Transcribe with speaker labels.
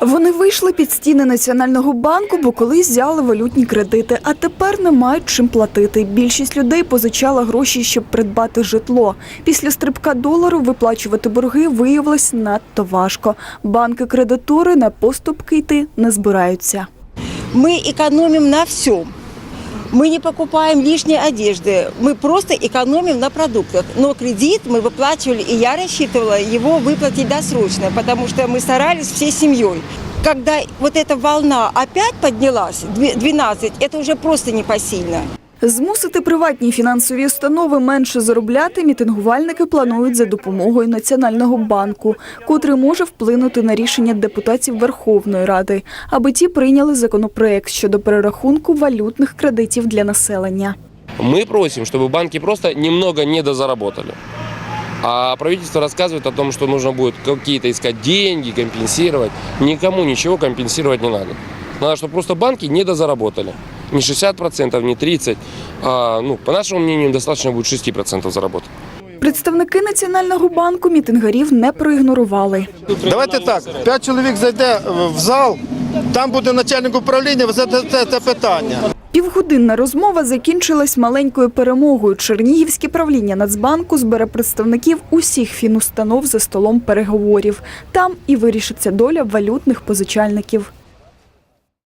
Speaker 1: Вони вийшли під стіни Національного банку, бо колись взяли валютні кредити, а тепер не мають чим платити. Більшість людей позичала гроші, щоб придбати житло. Після стрибка долару виплачувати борги виявилось надто важко. Банки-кредитори на поступки йти не збираються.
Speaker 2: Ми економимо на всем. Мы не покупаем лишней одежды, мы просто экономим на продуктах. Но кредит мы выплачивали, и я рассчитывала его выплатить досрочно, потому что мы старались всей семьей. Когда вот эта волна опять поднялась, две- 12, это уже просто непосильно.
Speaker 1: Змусити приватні фінансові установи менше заробляти мітингувальники планують за допомогою Національного банку, котрий може вплинути на рішення депутатів Верховної Ради, аби ті прийняли законопроект щодо перерахунку валютних кредитів для населення.
Speaker 3: Мы просим, чтобы банки просто немного недозаработали. А правительство рассказывает о том, что нужно будет какие-то искать деньги, компенсировать. Никому ничего компенсировать не надо. Надо, чтобы просто банки недозаработали. Не 60%, не 30%. А, ну, по нашему мнению, достаточно будет 6% заработать.
Speaker 1: Представники Національного банку мітингарів не проігнорували.
Speaker 4: Давайте так, п'ять чоловік зайде в зал, там буде начальник управління, ви задасте це питання.
Speaker 1: Півгодинна розмова закінчилась маленькою перемогою. Чернігівське правління Нацбанку збере представників усіх фінустанов за столом переговорів. Там і вирішиться доля валютних позичальників.